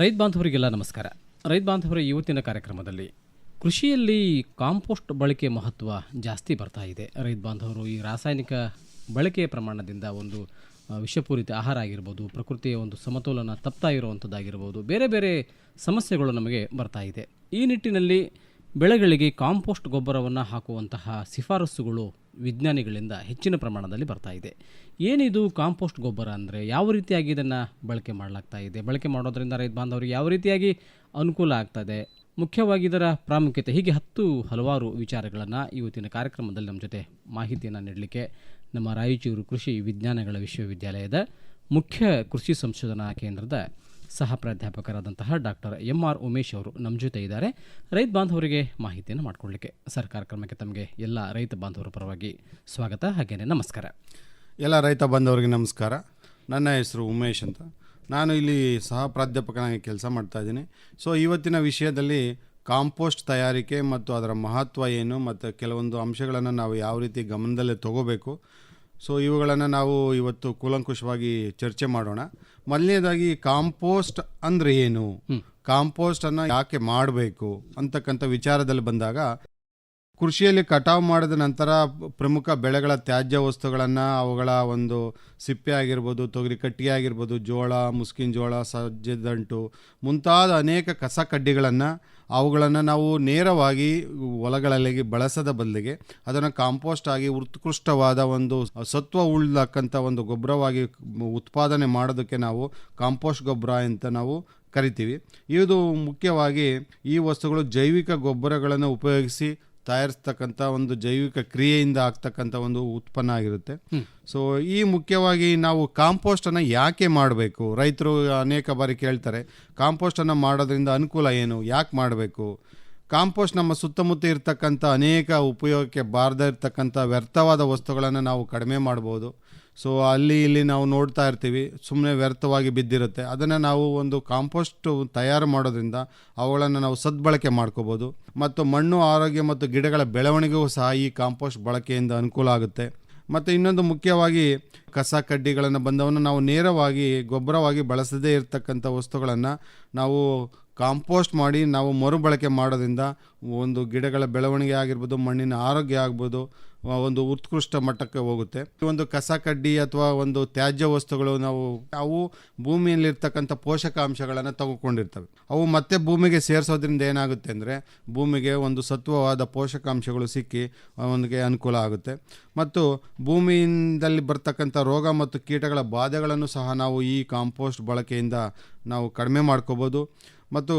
ರೈತ ಬಾಂಧವರಿಗೆಲ್ಲ ನಮಸ್ಕಾರ. ರೈತ ಬಾಂಧವರ ಇವತ್ತಿನ ಕಾರ್ಯಕ್ರಮದಲ್ಲಿ ಕೃಷಿಯಲ್ಲಿ ಕಾಂಪೋಸ್ಟ್ ಬಳಕೆ ಮಹತ್ವ ಜಾಸ್ತಿ ಬರ್ತಾ ಇದೆ. ರೈತ ಬಾಂಧವರು ಈ ರಾಸಾಯನಿಕ ಬಳಕೆಯ ಪ್ರಮಾಣದಿಂದ ಒಂದು ವಿಷಪೂರಿತ ಆಹಾರ ಆಗಿರ್ಬೋದು, ಪ್ರಕೃತಿಯ ಒಂದು ಸಮತೋಲನ ತಪ್ತಾ ಇರುವಂಥದ್ದಾಗಿರ್ಬೋದು, ಬೇರೆ ಬೇರೆ ಸಮಸ್ಯೆಗಳು ನಮಗೆ ಬರ್ತಾ ಇದೆ. ಈ ನಿಟ್ಟಿನಲ್ಲಿ ಬೆಳೆಗಳಿಗೆ ಕಾಂಪೋಸ್ಟ್ ಗೊಬ್ಬರವನ್ನು ಹಾಕುವಂತಹ ಶಿಫಾರಸುಗಳು ವಿಜ್ಞಾನಿಗಳಿಂದ ಹೆಚ್ಚಿನ ಪ್ರಮಾಣದಲ್ಲಿ ಬರ್ತಾ ಇದೆ. ಏನಿದು ಕಾಂಪೋಸ್ಟ್ ಗೊಬ್ಬರ ಅಂದರೆ ಯಾವ ರೀತಿಯಾಗಿ ಇದನ್ನು ಬಳಕೆ ಮಾಡಲಾಗ್ತಾ ಇದೆ? ಬಳಕೆ ಮಾಡೋದರಿಂದ ರೈತ ಬಾಂಧವರಿಗೆ ಯಾವ ರೀತಿಯಾಗಿ ಅನುಕೂಲ ಆಗ್ತದೆ? ಮುಖ್ಯವಾಗಿ ಇದರ ಪ್ರಾಮುಖ್ಯತೆ ಹೀಗೆ ಹತ್ತು ಹಲವಾರು ವಿಚಾರಗಳನ್ನು ಇವತ್ತಿನ ಕಾರ್ಯಕ್ರಮದಲ್ಲಿ ನಮ್ಮ ಜೊತೆ ಮಾಹಿತಿಯನ್ನು ನೀಡಲಿಕ್ಕೆ ನಮ್ಮ ರಾಯಚೂರು ಕೃಷಿ ವಿಜ್ಞಾನಗಳ ವಿಶ್ವವಿದ್ಯಾಲಯದ ಮುಖ್ಯ ಕೃಷಿ ಸಂಶೋಧನಾ ಕೇಂದ್ರದ ಸಹ ಪ್ರಾಧ್ಯಾಪಕರಾದಂತಹ ಡಾಕ್ಟರ್ ಎಂ ಆರ್ ಉಮೇಶ್ ಅವರು ನಮ್ಮ ಜೊತೆ ಇದ್ದಾರೆ. ರೈತ ಬಾಂಧವರಿಗೆ ಮಾಹಿತಿಯನ್ನು ಮಾಡಿಕೊಳ್ಳಲಿಕ್ಕೆ ಸರ್ ಕಾರ್ಯಕ್ರಮಕ್ಕೆ ತಮಗೆ ಎಲ್ಲ ರೈತ ಬಾಂಧವರ ಪರವಾಗಿ ಸ್ವಾಗತ. ಹಾಗೇನೆ ನಮಸ್ಕಾರ. ಎಲ್ಲ ರೈತ ಬಾಂಧವರಿಗೆ ನಮಸ್ಕಾರ. ನನ್ನ ಹೆಸರು ಉಮೇಶ್ ಅಂತ. ನಾನು ಇಲ್ಲಿ ಸಹ ಪ್ರಾಧ್ಯಾಪಕನಾಗಿ ಕೆಲಸ ಮಾಡ್ತಾ ಇದ್ದೀನಿ. ಸೊ ಇವತ್ತಿನ ವಿಷಯದಲ್ಲಿ ಕಾಂಪೋಸ್ಟ್ ತಯಾರಿಕೆ ಮತ್ತು ಅದರ ಮಹತ್ವ ಏನು ಮತ್ತು ಕೆಲವೊಂದು ಅಂಶಗಳನ್ನು ನಾವು ಯಾವ ರೀತಿ ಗಮನದಲ್ಲೇ ತಗೋಬೇಕು ಸೊ ಇವುಗಳನ್ನು ನಾವು ಇವತ್ತು ಕೂಲಂಕುಷವಾಗಿ ಚರ್ಚೆ ಮಾಡೋಣ. ಮೊದಲನೇದಾಗಿ ಕಾಂಪೋಸ್ಟ್ ಅಂದರೆ ಏನು? ಕಾಂಪೋಸ್ಟನ್ನು ಯಾಕೆ ಮಾಡಬೇಕು? ಅಂತಕ್ಕಂಥ ವಿಚಾರದಲ್ಲಿ ಬಂದಾಗ ಕೃಷಿಯಲ್ಲಿ ಕಟಾವು ಮಾಡಿದ ನಂತರ ಪ್ರಮುಖ ಬೆಳೆಗಳ ತ್ಯಾಜ್ಯ ವಸ್ತುಗಳನ್ನು ಅವುಗಳ ಒಂದು ಸಿಪ್ಪೆ ಆಗಿರ್ಬೋದು ತೊಗರಿ ಕಟ್ಟಿಗೆ ಆಗಿರ್ಬೋದು ಜೋಳ ಮುಸ್ಕಿನ ಜೋಳ ಸಜ್ಜೆ ದಂಟು ಮುಂತಾದ ಅನೇಕ ಕಸ ಕಡ್ಡಿಗಳನ್ನು ಅವುಗಳನ್ನು ನಾವು ನೇರವಾಗಿ ಹೊಲಗಳಲ್ಲಿ ಬಳಸದ ಬದಲಿಗೆ ಅದನ್ನು ಕಾಂಪೋಸ್ಟ್ ಆಗಿ ಉತ್ಕೃಷ್ಟವಾದ ಒಂದು ಸತ್ವ ಉಳ್ಳಕ್ಕಂಥ ಒಂದು ಗೊಬ್ಬರವಾಗಿ ಉತ್ಪಾದನೆ ಮಾಡೋದಕ್ಕೆ ನಾವು ಕಾಂಪೋಸ್ಟ್ ಗೊಬ್ಬರ ಅಂತ ನಾವು ಕರಿತೀವಿ. ಇದು ಮುಖ್ಯವಾಗಿ ಈ ವಸ್ತುಗಳು ಜೈವಿಕ ಗೊಬ್ಬರಗಳನ್ನು ಉಪಯೋಗಿಸಿ ತಯಾರಿಸ್ತಕ್ಕಂಥ ಒಂದು ಜೈವಿಕ ಕ್ರಿಯೆಯಿಂದ ಆಗ್ತಕ್ಕಂಥ ಒಂದು ಉತ್ಪನ್ನ ಆಗಿರುತ್ತೆ. ಸೊ ಈ ಮುಖ್ಯವಾಗಿ ನಾವು ಕಾಂಪೋಸ್ಟನ್ನು ಯಾಕೆ ಮಾಡಬೇಕು? ರೈತರು ಅನೇಕ ಬಾರಿ ಕೇಳ್ತಾರೆ ಕಾಂಪೋಸ್ಟನ್ನು ಮಾಡೋದ್ರಿಂದ ಅನುಕೂಲ ಏನು? ಯಾಕೆ ಮಾಡಬೇಕು? ಕಾಂಪೋಸ್ಟ್ ನಮ್ಮ ಸುತ್ತಮುತ್ತ ಇರ್ತಕ್ಕಂಥ ಅನೇಕ ಉಪಯೋಗಕ್ಕೆ ಬಾರದೇ ಇರ್ತಕ್ಕಂಥ ವ್ಯರ್ಥವಾದ ವಸ್ತುಗಳನ್ನು ನಾವು ಕಡಿಮೆ ಮಾಡ್ಬೋದು. ಸೊ ಅಲ್ಲಿ ಇಲ್ಲಿ ನಾವು ನೋಡ್ತಾ ಇರ್ತೀವಿ ಸುಮ್ಮನೆ ವ್ಯರ್ಥವಾಗಿ ಬಿದ್ದಿರುತ್ತೆ. ಅದನ್ನು ನಾವು ಒಂದು ಕಾಂಪೋಸ್ಟ್ ತಯಾರು ಮಾಡೋದ್ರಿಂದ ಅವುಗಳನ್ನು ನಾವು ಸದ್ಬಳಕೆ ಮಾಡ್ಕೋಬೋದು. ಮತ್ತು ಮಣ್ಣು, ಆರೋಗ್ಯ ಮತ್ತು ಗಿಡಗಳ ಬೆಳವಣಿಗೆಗೂ ಸಹ ಈ ಕಾಂಪೋಸ್ಟ್ ಬಳಕೆಯಿಂದ ಅನುಕೂಲ ಆಗುತ್ತೆ. ಮತ್ತು ಇನ್ನೊಂದು ಮುಖ್ಯವಾಗಿ ಕಸ ಕಡ್ಡಿಗಳನ್ನು ಬಂದವನ್ನು ನಾವು ನೇರವಾಗಿ, ಗೊಬ್ಬರವಾಗಿ ಬಳಸದೇ ಇರತಕ್ಕಂಥ ವಸ್ತುಗಳನ್ನು ನಾವು ಕಾಂಪೋಸ್ಟ್ ಮಾಡಿ ನಾವು ಮರುಬಳಕೆ ಮಾಡೋದ್ರಿಂದ ಒಂದು ಗಿಡಗಳ ಬೆಳವಣಿಗೆ ಆಗಿರ್ಬೋದು, ಮಣ್ಣಿನ ಆರೋಗ್ಯ ಆಗ್ಬೋದು ಒಂದು ಉತ್ಕೃಷ್ಟ ಮಟ್ಟಕ್ಕೆ ಹೋಗುತ್ತೆ. ಒಂದು ಕಸ ಕಡ್ಡಿ ಅಥವಾ ಒಂದು ತ್ಯಾಜ್ಯ ವಸ್ತುಗಳು ನಾವು, ಅವು ಭೂಮಿಯಲ್ಲಿರ್ತಕ್ಕಂಥ ಪೋಷಕಾಂಶಗಳನ್ನು ತಗೊಂಡಿರ್ತವೆ. ಅವು ಮತ್ತೆ ಭೂಮಿಗೆ ಸೇರಿಸೋದ್ರಿಂದ ಏನಾಗುತ್ತೆ ಅಂದರೆ, ಭೂಮಿಗೆ ಒಂದು ಸತ್ವವಾದ ಪೋಷಕಾಂಶಗಳು ಸಿಕ್ಕಿ ಅವನಿಗೆ ಅನುಕೂಲ ಆಗುತ್ತೆ. ಮತ್ತು ಭೂಮಿಯಿಂದಲ್ಲಿ ಬರ್ತಕ್ಕಂಥ ರೋಗ ಮತ್ತು ಕೀಟಗಳ ಬಾಧೆಗಳನ್ನು ಸಹ ನಾವು ಈ ಕಾಂಪೋಸ್ಟ್ ಬಳಕೆಯಿಂದ ನಾವು ಕಡಿಮೆ ಮಾಡ್ಕೋಬೋದು. ಮತ್ತು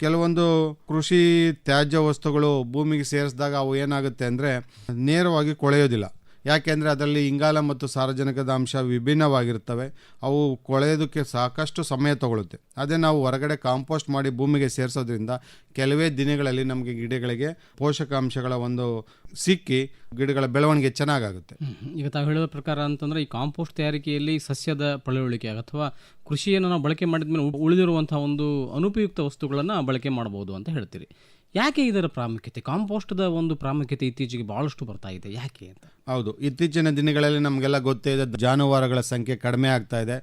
ಕೆಲವೊಂದು ಕೃಷಿ ತ್ಯಾಜ್ಯ ವಸ್ತುಗಳು ಭೂಮಿಗೆ ಸೇರಿಸಿದಾಗ ಅವು ಏನಾಗುತ್ತೆ ಅಂದರೆ ನೇರವಾಗಿ ಕೊಳೆಯೋದಿಲ್ಲ. ಯಾಕೆಂದರೆ ಅದರಲ್ಲಿ ಇಂಗಾಲ ಮತ್ತು ಸಾರಜನಕದ ಅಂಶ ವಿಭಿನ್ನವಾಗಿರ್ತವೆ ಅವು ಕೊಳೆಯೋದಕ್ಕೆ ಸಾಕಷ್ಟು ಸಮಯ ತಗೊಳುತ್ತೆ. ಅದೇ ನಾವು ಹೊರಗಡೆ ಕಾಂಪೋಸ್ಟ್ ಮಾಡಿ ಭೂಮಿಗೆ ಸೇರಿಸೋದ್ರಿಂದ ಕೆಲವೇ ದಿನಗಳಲ್ಲಿ ನಮಗೆ ಗಿಡಗಳಿಗೆ ಪೋಷಕಾಂಶಗಳ ಒಂದು ಸಿಕ್ಕಿ ಗಿಡಗಳ ಬೆಳವಣಿಗೆ ಚೆನ್ನಾಗಾಗುತ್ತೆ. ಹ್ಮ್. ಈಗ ತಾವು ಹೇಳುವ ಪ್ರಕಾರ ಅಂತಂದರೆ ಈ ಕಾಂಪೋಸ್ಟ್ ತಯಾರಿಕೆಯಲ್ಲಿ ಸಸ್ಯದ ಪಳೆಯುಳಿಕೆ ಅಥವಾ ಕೃಷಿಯನ್ನು ನಾವು ಬಳಕೆ ಮಾಡಿದ ಮೇಲೆ ಉಳಿದಿರುವಂಥ ಒಂದು ಅನುಪಯುಕ್ತ ವಸ್ತುಗಳನ್ನು ಬಳಕೆ ಮಾಡಬಹುದು ಅಂತ ಹೇಳ್ತೀರಿ. ಯಾಕೆ ಇದರ ಪ್ರಾಮುಖ್ಯತೆ? ಕಾಂಪೋಸ್ಟ್ದ ಒಂದು ಪ್ರಾಮುಖ್ಯತೆ ಇತ್ತೀಚೆಗೆ ಭಾಳಷ್ಟು ಬರ್ತಾ ಇದೆ. ಯಾಕೆ ಅಂತ? ಹೌದು. ಇತ್ತೀಚಿನ ದಿನಗಳಲ್ಲಿ ನಮಗೆಲ್ಲ ಗೊತ್ತೇ ಇದೆ, ಜಾನುವಾರುಗಳ ಸಂಖ್ಯೆ ಕಡಿಮೆ ಆಗ್ತಾ ಇದೆ.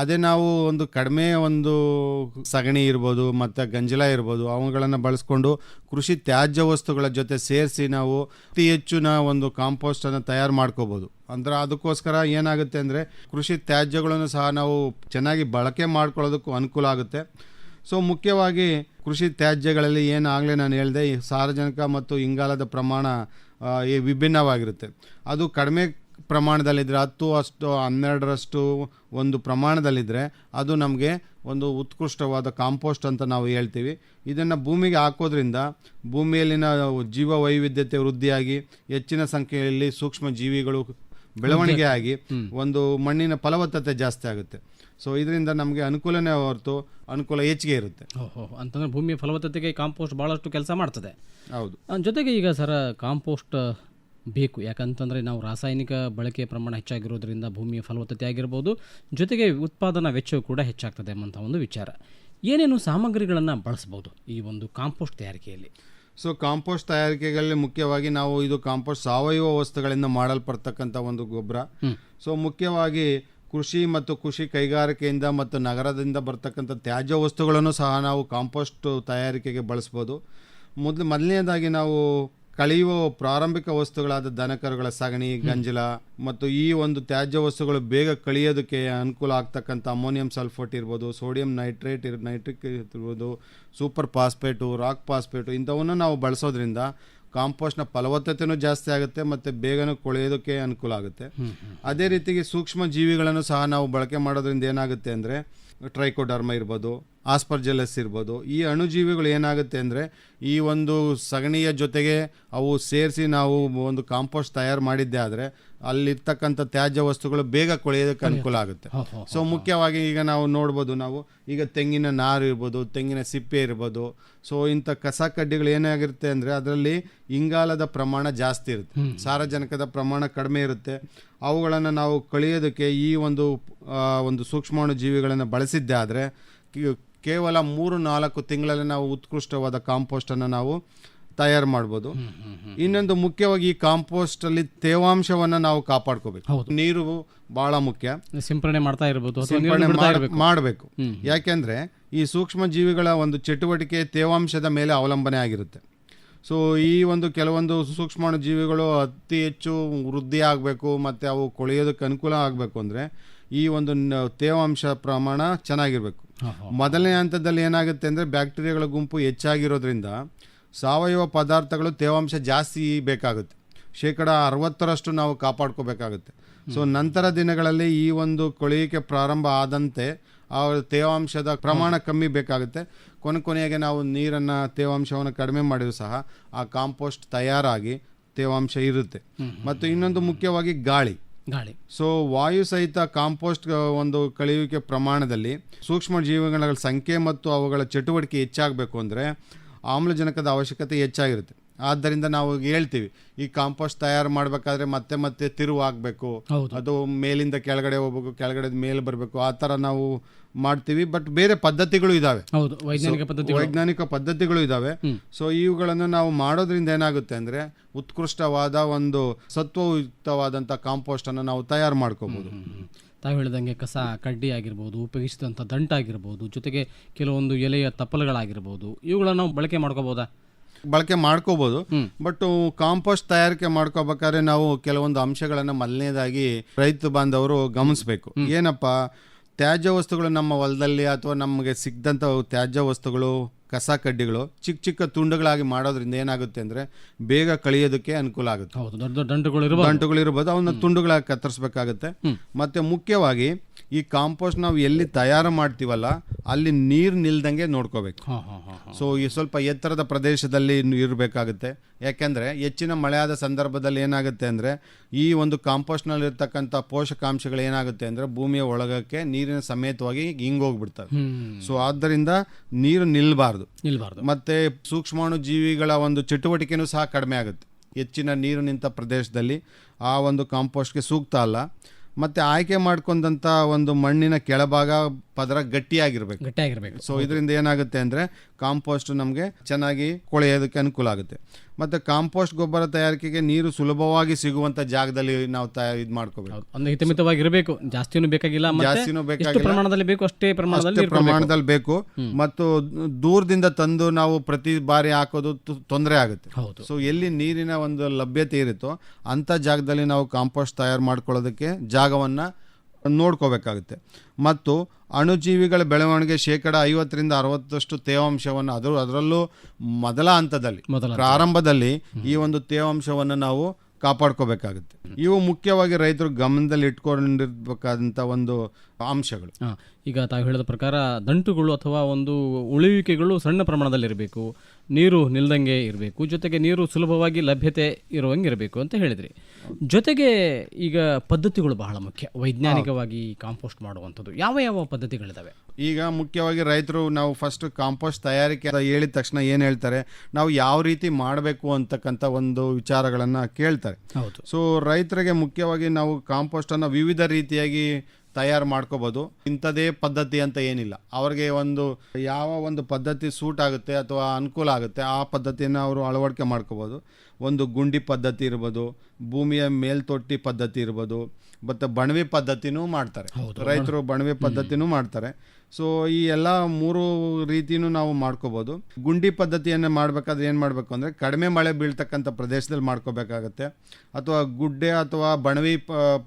ಅದೇ ನಾವು ಒಂದು ಕಡಿಮೆ ಒಂದು ಸಗಣಿ ಇರ್ಬೋದು, ಮತ್ತು ಗಂಜಲ ಇರ್ಬೋದು, ಅವುಗಳನ್ನು ಬಳಸ್ಕೊಂಡು ಕೃಷಿ ತ್ಯಾಜ್ಯ ವಸ್ತುಗಳ ಜೊತೆ ಸೇರಿಸಿ ನಾವು ಅತಿ ಹೆಚ್ಚಿನ ಒಂದು ಕಾಂಪೋಸ್ಟನ್ನು ತಯಾರು ಮಾಡ್ಕೋಬೋದು. ಅಂದ್ರೆ ಅದಕ್ಕೋಸ್ಕರ ಏನಾಗುತ್ತೆ ಅಂದರೆ ಕೃಷಿ ತ್ಯಾಜ್ಯಗಳನ್ನು ಸಹ ನಾವು ಚೆನ್ನಾಗಿ ಬಳಕೆ ಮಾಡ್ಕೊಳ್ಳೋದಕ್ಕೂ ಅನುಕೂಲ ಆಗುತ್ತೆ. ಸೊ ಮುಖ್ಯವಾಗಿ ಕೃಷಿ ತ್ಯಾಜ್ಯಗಳಲ್ಲಿ ಏನಾಗಲೇ ನಾನು ಹೇಳಿದೆ ಈ ಸಾರ್ವಜನಿಕ ಮತ್ತು ಇಂಗಾಲದ ಪ್ರಮಾಣ ಈ ವಿಭಿನ್ನವಾಗಿರುತ್ತೆ. ಅದು ಕಡಿಮೆ ಪ್ರಮಾಣದಲ್ಲಿದ್ದರೆ ಹತ್ತು ಅಷ್ಟು ಹನ್ನೆರಡರಷ್ಟು ಒಂದು ಪ್ರಮಾಣದಲ್ಲಿದ್ದರೆ ಅದು ನಮಗೆ ಒಂದು ಉತ್ಕೃಷ್ಟವಾದ ಕಾಂಪೋಸ್ಟ್ ಅಂತ ನಾವು ಹೇಳ್ತೀವಿ. ಇದನ್ನು ಭೂಮಿಗೆ ಹಾಕೋದ್ರಿಂದ ಭೂಮಿಯಲ್ಲಿನ ಜೀವ ವೈವಿಧ್ಯತೆ ವೃದ್ಧಿಯಾಗಿ ಹೆಚ್ಚಿನ ಸಂಖ್ಯೆಯಲ್ಲಿ ಸೂಕ್ಷ್ಮ ಜೀವಿಗಳು ಬೆಳವಣಿಗೆ ಆಗಿ ಒಂದು ಮಣ್ಣಿನ ಫಲವತ್ತತೆ ಜಾಸ್ತಿ ಆಗುತ್ತೆ. ಸೊ ಇದರಿಂದ ನಮಗೆ ಅನುಕೂಲನೇ ಹೊರತು ಅನುಕೂಲ ಹೆಚ್ಚಿಗೆ ಇರುತ್ತೆ. ಓಹೋ ಅಂತಂದ್ರೆ ಭೂಮಿಯ ಫಲವತ್ತತೆಗೆ ಕಾಂಪೋಸ್ಟ್ ಭಾಳಷ್ಟು ಕೆಲಸ ಮಾಡ್ತದೆ. ಹೌದು. ಜೊತೆಗೆ ಈಗ ಸರ ಕಾಂಪೋಸ್ಟ್ ಬೇಕು. ಯಾಕಂತಂದರೆ ನಾವು ರಾಸಾಯನಿಕ ಬಳಕೆಯ ಪ್ರಮಾಣ ಹೆಚ್ಚಾಗಿರೋದ್ರಿಂದ ಭೂಮಿಯ ಫಲವತ್ತತೆ ಆಗಿರ್ಬೋದು. ಜೊತೆಗೆ ಉತ್ಪಾದನಾ ವೆಚ್ಚವು ಕೂಡ ಹೆಚ್ಚಾಗ್ತದೆ ಎಂಬಂಥ ಒಂದು ವಿಚಾರ. ಏನೇನು ಸಾಮಗ್ರಿಗಳನ್ನು ಬಳಸ್ಬೋದು ಈ ಒಂದು ಕಾಂಪೋಸ್ಟ್ ತಯಾರಿಕೆಯಲ್ಲಿ? ಸೊ ಕಾಂಪೋಸ್ಟ್ ತಯಾರಿಕೆಗಳಲ್ಲಿ ಮುಖ್ಯವಾಗಿ ನಾವು ಇದು ಕಾಂಪೋಸ್ಟ್ ಸಾವಯವ ವಸ್ತುಗಳಿಂದ ಮಾಡಲ್ಪಡ್ತಕ್ಕಂಥ ಒಂದು ಗೊಬ್ಬರ ಸೊ ಮುಖ್ಯವಾಗಿ ಕೃಷಿ ಮತ್ತು ಕೃಷಿ ಕೈಗಾರಿಕೆಯಿಂದ ಮತ್ತು ನಗರದಿಂದ ಬರ್ತಕ್ಕಂಥ ತ್ಯಾಜ್ಯ ವಸ್ತುಗಳನ್ನು ಸಹ ನಾವು ಕಾಂಪೋಸ್ಟ್ ತಯಾರಿಕೆಗೆ ಬಳಸ್ಬೋದು. ಮೊದಲು ಮೊದಲನೇದಾಗಿ ನಾವು ಕಳೆಯುವ ಪ್ರಾರಂಭಿಕ ವಸ್ತುಗಳಾದ ದನಕರುಗಳ ಸಗಣಿ ಗಂಜಲ ಮತ್ತು ಈ ಒಂದು ತ್ಯಾಜ್ಯ ವಸ್ತುಗಳು ಬೇಗ ಕಳಿಯೋದಕ್ಕೆ ಅನುಕೂಲ ಆಗ್ತಕ್ಕಂಥ ಅಮೋನಿಯಂ ಸಲ್ಫೇಟ್ ಇರ್ಬೋದು ಸೋಡಿಯಂ ನೈಟ್ರೇಟ್ ಇರ್ ನೈಟ್ರಿಕ್ ಇರ್ಬೋದು ಸೂಪರ್ ಫಾಸ್ಫೇಟು ರಾಕ್ ಪಾಸ್ಪೇಟು ಇಂಥವನ್ನು ನಾವು ಬಳಸೋದ್ರಿಂದ ಕಾಂಪೋಸ್ಟ್ನ ಫಲವತ್ತತೆನೂ ಜಾಸ್ತಿ ಆಗುತ್ತೆ ಮತ್ತು ಬೇಗನೂ ಕೊಳೆಯೋದಕ್ಕೆ ಅನುಕೂಲ ಆಗುತ್ತೆ. ಅದೇ ರೀತಿಗೆ ಸೂಕ್ಷ್ಮ ಜೀವಿಗಳನ್ನು ಸಹ ನಾವು ಬಳಕೆ ಮಾಡೋದ್ರಿಂದ ಏನಾಗುತ್ತೆ ಅಂದರೆ ಟ್ರೈಕೋಡರ್ಮ ಇರ್ಬೋದು ಆಸ್ಪರ್ಜೆಲಸ್ ಇರ್ಬೋದು. ಈ ಅಣುಜೀವಿಗಳು ಏನಾಗುತ್ತೆ ಅಂದರೆ ಈ ಒಂದು ಸಗಣಿಯ ಜೊತೆಗೆ ಅವು ಸೇರಿಸಿ ನಾವು ಒಂದು ಕಾಂಪೋಸ್ಟ್ ತಯಾರು ಮಾಡಿದ್ದೆ ಆದರೆ ಅಲ್ಲಿರ್ತಕ್ಕಂಥ ತ್ಯಾಜ್ಯ ವಸ್ತುಗಳು ಬೇಗ ಕೊಳೆಯೋದಕ್ಕೆ ಅನುಕೂಲ ಆಗುತ್ತೆ. ಸೊ ಮುಖ್ಯವಾಗಿ ಈಗ ನಾವು ನೋಡ್ಬೋದು ನಾವು ಈಗ ತೆಂಗಿನ ನಾರು ಇರ್ಬೋದು ತೆಂಗಿನ ಸಿಪ್ಪೆ ಇರ್ಬೋದು. ಸೊ ಇಂಥ ಕಸ ಕಡ್ಡಿಗಳು ಏನಾಗಿರುತ್ತೆ ಅಂದರೆ ಅದರಲ್ಲಿ ಇಂಗಾಲದ ಪ್ರಮಾಣ ಜಾಸ್ತಿ ಇರುತ್ತೆ. ಸಾರಜನಕದ ಪ್ರಮಾಣ ಕಡಿಮೆ ಇರುತ್ತೆ. ಅವುಗಳನ್ನು ನಾವು ಕಳೆಯೋದಕ್ಕೆ ಈ ಒಂದು ಒಂದು ಸೂಕ್ಷ್ಮಾಣು ಜೀವಿಗಳನ್ನು ಬಳಸಿದ್ದೆ ಆದರೆ ಕೇವಲ ಮೂರು ನಾಲ್ಕು ತಿಂಗಳಲ್ಲಿ ನಾವು ಉತ್ಕೃಷ್ಟವಾದ ಕಾಂಪೋಸ್ಟನ್ನು ನಾವು ತಯಾರು ಮಾಡ್ಬೋದು. ಇನ್ನೊಂದು ಮುಖ್ಯವಾಗಿ ಈ ಕಾಂಪೋಸ್ಟ್ ಅಲ್ಲಿ ತೇವಾಂಶವನ್ನ ನಾವು ಕಾಪಾಡ್ಕೋಬೇಕು. ನೀರು ಬಹಳ ಮುಖ್ಯ. ಸಿಂಪರಣೆ ಮಾಡ್ತಾ ಅಥವಾ ಸಿಂಪಡಣೆ ಮಾಡಬೇಕು. ಯಾಕೆಂದ್ರೆ ಈ ಸೂಕ್ಷ್ಮ ಜೀವಿಗಳ ಒಂದು ಚಟುವಟಿಕೆ ತೇವಾಂಶದ ಮೇಲೆ ಅವಲಂಬನೆ ಆಗಿರುತ್ತೆ. ಸೊ ಈ ಒಂದು ಕೆಲವೊಂದು ಸೂಕ್ಷ್ಮಾಣು ಜೀವಿಗಳು ಅತಿ ಹೆಚ್ಚು ವೃದ್ಧಿ ಆಗಬೇಕು ಮತ್ತು ಅವು ಕೊಳೆಯೋದಕ್ಕೆ ಅನುಕೂಲ ಆಗಬೇಕು ಅಂದರೆ ಈ ಒಂದು ತೇವಾಂಶ ಪ್ರಮಾಣ ಚೆನ್ನಾಗಿರಬೇಕು. ಮೊದಲನೇ ಹಂತದಲ್ಲಿ ಏನಾಗುತ್ತೆ ಅಂದರೆ ಬ್ಯಾಕ್ಟೀರಿಯಾಗಳ ಗುಂಪು ಹೆಚ್ಚಾಗಿರೋದ್ರಿಂದ ಸಾವಯವ ಪದಾರ್ಥಗಳು ತೇವಾಂಶ ಜಾಸ್ತಿ ಬೇಕಾಗುತ್ತೆ. ಶೇಕಡ ಅರವತ್ತರಷ್ಟು ನಾವು ಕಾಪಾಡ್ಕೋಬೇಕಾಗುತ್ತೆ. ಸೊ ನಂತರ ದಿನಗಳಲ್ಲಿ ಈ ಒಂದು ಕೊಳೆಯಿಕೆ ಪ್ರಾರಂಭ ಆದಂತೆ ಆ ತೇವಾಂಶದ ಪ್ರಮಾಣ ಕಮ್ಮಿ ಬೇಕಾಗುತ್ತೆ. ಕೊನೆ ಕೊನೆಗೆ ನಾವು ನೀರನ್ನು ತೇವಾಂಶವನ್ನು ಕಡಿಮೆ ಮಾಡಿದ್ರು ಸಹ ಆ ಕಾಂಪೋಸ್ಟ್ ತಯಾರಾಗಿ ತೇವಾಂಶ ಇರುತ್ತೆ. ಮತ್ತು ಇನ್ನೊಂದು ಮುಖ್ಯವಾಗಿ ಗಾಳಿ. ಗಾಳಿ. ಸೊ ವಾಯು ಸಹಿತ ಕಾಂಪೋಸ್ಟ್ ಒಂದು ಕಳೆಯುವಿಕೆ ಪ್ರಮಾಣದಲ್ಲಿ ಸೂಕ್ಷ್ಮ ಜೀವಿಗಳ ಸಂಖ್ಯೆ ಮತ್ತು ಅವುಗಳ ಚಟುವಟಿಕೆ ಹೆಚ್ಚಾಗಬೇಕು ಅಂದರೆ ಆಮ್ಲಜನಕದ ಅವಶ್ಯಕತೆ ಹೆಚ್ಚಾಗಿರುತ್ತೆ. ಆದ್ದರಿಂದ ನಾವು ಹೇಳ್ತೀವಿ ಈ ಕಾಂಪೋಸ್ಟ್ ತಯಾರು ಮಾಡಬೇಕಾದ್ರೆ ಮತ್ತೆ ಮತ್ತೆ ತಿರುವು ಆಗಬೇಕು. ಅದು ಮೇಲಿಂದ ಕೆಳಗಡೆ ಹೋಗ್ಬೇಕು ಕೆಳಗಡೆ ಮೇಲೆ ಬರಬೇಕು. ಆ ಥರ ನಾವು ಮಾಡ್ತೀವಿ ಬಟ್ ಬೇರೆ ಪದ್ಧತಿಗಳು ಇದಾವೆ. ಹೌದು ವೈಜ್ಞಾನಿಕ ಪದ್ಧತಿ ವೈಜ್ಞಾನಿಕ ಪದ್ಧತಿಗಳು ಇದಾವೆ. ಸೊ ಇವುಗಳನ್ನು ನಾವು ಮಾಡೋದ್ರಿಂದ ಏನಾಗುತ್ತೆ ಅಂದರೆ ಉತ್ಕೃಷ್ಟವಾದ ಒಂದು ಸತ್ವಯುಕ್ತವಾದಂಥ ಕಾಂಪೋಸ್ಟನ್ನು ನಾವು ತಯಾರು ಮಾಡ್ಕೋಬೋದು. ತಾವು ಹೇಳಿದಂಗೆ ಕಸ ಕಡ್ಡಿ ಆಗಿರ್ಬೋದು ಉಪಯೋಗಿಸಿದಂಥ ದಂಟಾಗಿರ್ಬೋದು ಜೊತೆಗೆ ಕೆಲವೊಂದು ಎಲೆಯ ತಪ್ಪಲುಗಳಾಗಿರ್ಬೋದು ಇವುಗಳನ್ನು ನಾವು ಬಳಕೆ ಮಾಡ್ಕೋಬೋದಾ? ಬಳಕೆ ಮಾಡ್ಕೋಬಹುದು ಬಟ್ ಕಾಂಪೋಸ್ಟ್ ತಯಾರಿಕೆ ಮಾಡ್ಕೋಬೇಕಾದ್ರೆ ನಾವು ಕೆಲವೊಂದು ಅಂಶಗಳನ್ನು ಮೊದಲನೇದಾಗಿ ರೈತ ಬಾಂಧವರು ಗಮನಿಸಬೇಕು. ಏನಪ್ಪ ತ್ಯಾಜ್ಯ ವಸ್ತುಗಳು ನಮ್ಮ ಹೊಲದಲ್ಲಿ ಅಥವಾ ನಮಗೆ ಸಿಕ್ಕದಂಥ ತ್ಯಾಜ್ಯ ವಸ್ತುಗಳು ಕಸ ಕಡ್ಡಿಗಳು ಚಿಕ್ಕ ಚಿಕ್ಕ ತುಂಡುಗಳಾಗಿ ಮಾಡೋದ್ರಿಂದ ಏನಾಗುತ್ತೆ ಅಂದರೆ ಬೇಗ ಕಳಿಯೋದಕ್ಕೆ ಅನುಕೂಲ ಆಗುತ್ತೆ. ಹೌದು ದೊಡ್ಡ ದೊಡ್ಡ ದಂಟುಗಳು ಇರ್ಬೋದು ಅವನ್ನ ತುಂಡುಗಳಾಗಿ ಕತ್ತರಿಸ್ಬೇಕಾಗುತ್ತೆ. ಮತ್ತೆ ಮುಖ್ಯವಾಗಿ ಈ ಕಾಂಪೋಸ್ಟ್ ನಾವು ಎಲ್ಲಿ ತಯಾರು ಮಾಡ್ತೀವಲ್ಲ ಅಲ್ಲಿ ನೀರು ನಿಲ್ದಂಗೆ ನೋಡ್ಕೋಬೇಕು. ಸೊ ಈ ಸ್ವಲ್ಪ ಎತ್ತರದ ಪ್ರದೇಶದಲ್ಲಿ ಇರಬೇಕಾಗುತ್ತೆ. ಯಾಕೆಂದರೆ ಹೆಚ್ಚಿನ ಮಳೆಯಾದ ಸಂದರ್ಭದಲ್ಲಿ ಏನಾಗುತ್ತೆ ಅಂದರೆ ಈ ಒಂದು ಕಾಂಪೋಸ್ಟ್ನಲ್ಲಿ ಇರ್ತಕ್ಕಂಥ ಪೋಷಕಾಂಶಗಳು ಏನಾಗುತ್ತೆ ಅಂದರೆ ಭೂಮಿಯ ಒಳಗಕ್ಕೆ ನೀರಿನ ಸಮೇತವಾಗಿ ಹಿಂಗೋಗ್ಬಿಡ್ತವೆ ಸೊ ಆದ್ದರಿಂದ ನೀರು ನಿಲ್ಲಬಾರ್ದು ನಿಲ್ಬಾರ್ದು. ಮತ್ತು ಸೂಕ್ಷ್ಮಾಣು ಜೀವಿಗಳ ಒಂದು ಚಟುವಟಿಕೆನೂ ಸಹ ಕಡಿಮೆ ಆಗುತ್ತೆ. ಹೆಚ್ಚಿನ ನೀರು ನಿಂತ ಪ್ರದೇಶದಲ್ಲಿ ಆ ಒಂದು ಕಾಂಪೋಸ್ಟ್ಗೆ ಸೂಕ್ತ ಅಲ್ಲ. ಮತ್ತು ಆಯ್ಕೆ ಮಾಡ್ಕೊಂಡಂಥ ಒಂದು ಮಣ್ಣಿನ ಕೆಳಭಾಗ ಪದರ ಗಟ್ಟಿಯಾಗಿರ್ಬೇಕು. ಗಟ್ಟಿಯಾಗಿರ್ಬೇಕು. ಸೊ ಇದರಿಂದ ಏನಾಗುತ್ತೆ ಅಂದರೆ ಕಾಂಪೋಸ್ಟ್ ನಮಗೆ ಚೆನ್ನಾಗಿ ಕೊಳೆಯೋದಕ್ಕೆ ಅನುಕೂಲ ಆಗುತ್ತೆ. ಮತ್ತು ಕಾಂಪೋಸ್ಟ್ ಗೊಬ್ಬರ ತಯಾರಿಕೆಗೆ ನೀರು ಸುಲಭವಾಗಿ ಸಿಗುವಂಥ ಜಾಗದಲ್ಲಿ ನಾವು ತಯಾರು ಇದು ಮಾಡ್ಕೋಬೇಕು. ಒಂದು ಅಂದ್ರೆ ಹಿತಮಿತವಾಗಿ ಇರಬೇಕು ಜಾಸ್ತಿನೂ ಬೇಕಾಗಿಲ್ಲ ಜಾಸ್ತಿನೂ ಬೇಕಾಗಿಲ್ಲ. ಪ್ರಮಾಣದಲ್ಲಿ ಬೇಕು ಅಷ್ಟೇ ಪ್ರಮಾಣದಲ್ಲಿ ಪ್ರಮಾಣದಲ್ಲಿ ಬೇಕು. ಮತ್ತು ದೂರದಿಂದ ತಂದು ನಾವು ಪ್ರತಿ ಬಾರಿ ಹಾಕೋದು ತೊಂದರೆ ಆಗುತ್ತೆ. ಹೌದು. ಸೊ ಎಲ್ಲಿ ನೀರಿನ ಒಂದು ಲಭ್ಯತೆ ಇರುತ್ತೋ ಅಂಥ ಜಾಗದಲ್ಲಿ ನಾವು ಕಾಂಪೋಸ್ಟ್ ತಯಾರು ಮಾಡ್ಕೊಳ್ಳೋದಕ್ಕೆ ಜಾಗವನ್ನು ನೋಡ್ಕೋಬೇಕಾಗುತ್ತೆ. ಮತ್ತು ಅಣುಜೀವಿಗಳ ಬೆಳವಣಿಗೆ ಶೇಕಡ ಐವತ್ತರಿಂದ ಅರವತ್ತಷ್ಟು ತೇವಾಂಶವನ್ನು ಅದರ ಅದರಲ್ಲೂ ಮೊದಲ ಹಂತದಲ್ಲಿ ಪ್ರಾರಂಭದಲ್ಲಿ ಈ ಒಂದು ತೇವಾಂಶವನ್ನು ನಾವು ಕಾಪಾಡ್ಕೋಬೇಕಾಗುತ್ತೆ. ಇವು ಮುಖ್ಯವಾಗಿ ರೈತರು ಗಮನದಲ್ಲಿ ಇಟ್ಕೊಂಡಿರ್ಬೇಕಾದಂಥ ಒಂದು ಅಂಶಗಳು. ಈಗ ತಾವು ಹೇಳಿದ ಪ್ರಕಾರ ದಂಟುಗಳು ಅಥವಾ ಒಂದು ಉಳಿಯುವಿಕೆಗಳು ಸಣ್ಣ ಪ್ರಮಾಣದಲ್ಲಿ ಇರಬೇಕು ನೀರು ನಿಲ್ದಂಗೆ ಇರಬೇಕು ಜೊತೆಗೆ ನೀರು ಸುಲಭವಾಗಿ ಲಭ್ಯತೆ ಇರುವಂಗೆ ಇರಬೇಕು ಅಂತ ಹೇಳಿದ್ರಿ. ಜೊತೆಗೆ ಈಗ ಪದ್ಧತಿಗಳು ಬಹಳ ಮುಖ್ಯ. ವೈಜ್ಞಾನಿಕವಾಗಿ ಕಾಂಪೋಸ್ಟ್ ಮಾಡುವಂಥದ್ದು. ಯಾವ ಯಾವ ಪದ್ಧತಿಗಳಿದಾವೆ? ಈಗ ಮುಖ್ಯವಾಗಿ ರೈತರು ನಾವು ಫಸ್ಟ್ ಕಾಂಪೋಸ್ಟ್ ತಯಾರಿಕೆ ಹೇಳಿದ ತಕ್ಷಣ ಏನು ಹೇಳ್ತಾರೆ? ನಾವು ಯಾವ ರೀತಿ ಮಾಡಬೇಕು ಅಂತಕ್ಕಂಥ ಒಂದು ವಿಚಾರಗಳನ್ನು ಕೇಳ್ತಾರೆ. ಹೌದು. ಸೊ ರೈತರಿಗೆ ಮುಖ್ಯವಾಗಿ ನಾವು ಕಾಂಪೋಸ್ಟನ್ನು ವಿವಿಧ ರೀತಿಯಾಗಿ ತಯಾರು ಮಾಡ್ಕೋಬೋದು. ಇಂಥದೇ ಪದ್ಧತಿ ಅಂತ ಏನಿಲ್ಲ. ಅವ್ರಿಗೆ ಒಂದು ಯಾವ ಒಂದು ಪದ್ಧತಿ ಸೂಟ್ ಆಗುತ್ತೆ ಅಥವಾ ಅನುಕೂಲ ಆಗುತ್ತೆ ಆ ಪದ್ಧತಿಯನ್ನು ಅವರು ಅಳವಡಿಕೆ ಮಾಡ್ಕೋಬೋದು. ಒಂದು ಗುಂಡಿ ಪದ್ಧತಿ ಇರ್ಬೋದು ಭೂಮಿಯ ಮೇಲ್ತೊಟ್ಟಿ ಪದ್ಧತಿ ಇರ್ಬೋದು ಮತ್ತು ಬಣವೆ ಪದ್ಧತಿನೂ ಮಾಡ್ತಾರೆ. ರೈತರು ಬಣವೆ ಪದ್ಧತಿನೂ ಮಾಡ್ತಾರೆ. ಸೊ ಈ ಎಲ್ಲ ಮೂರು ರೀತಿಯೂ ನಾವು ಮಾಡ್ಕೋಬೋದು. ಗುಂಡಿ ಪದ್ಧತಿಯನ್ನು ಮಾಡಬೇಕಾದ್ರೆ ಏನು ಮಾಡಬೇಕು ಅಂದರೆ, ಕಡಿಮೆ ಮಳೆ ಬೀಳ್ತಕ್ಕಂಥ ಪ್ರದೇಶದಲ್ಲಿ ಮಾಡ್ಕೋಬೇಕಾಗತ್ತೆ. ಅಥವಾ ಗುಡ್ಡೆ ಅಥವಾ ಬಣವಿ